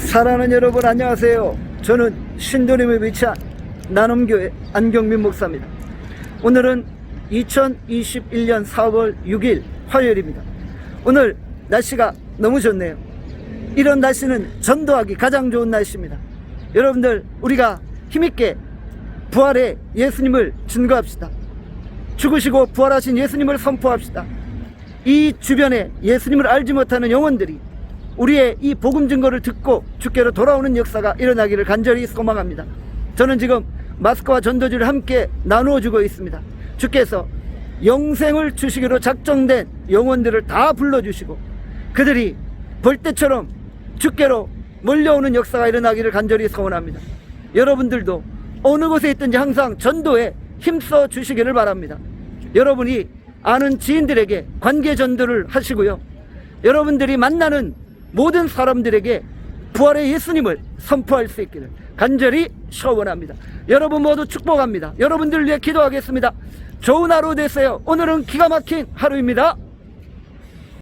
사랑하는 여러분 안녕하세요. 저는 신도림에 위치한 나눔교회 안경민 목사입니다. 오늘은 2021년 4월 6일 화요일입니다. 오늘 날씨가 너무 좋네요. 이런 날씨는 전도하기 가장 좋은 날씨입니다. 여러분들 우리가 힘있게 부활의 예수님을 증거합시다. 죽으시고 부활하신 예수님을 선포합시다. 이 주변에 예수님을 알지 못하는 영혼들이 우리의 이 복음 증거를 듣고 주께로 돌아오는 역사가 일어나기를 간절히 소망합니다. 저는 지금 마스크와 전도지를 함께 나누어 주고 있습니다. 주께서 영생을 주시기로 작정된 영혼들을 다 불러주시고 그들이 벌떼처럼 주께로 몰려오는 역사가 일어나기를 간절히 소원합니다. 여러분들도 어느 곳에 있든지 항상 전도에 힘써 주시기를 바랍니다. 여러분이 아는 지인들에게 관계 전도를 하시고요. 여러분들이 만나는 모든 사람들에게 부활의 예수님을 선포할 수 있기를 간절히 소원합니다. 여러분 모두 축복합니다. 여러분들 위해 기도하겠습니다. 좋은 하루 되세요. 오늘은 기가 막힌 하루입니다.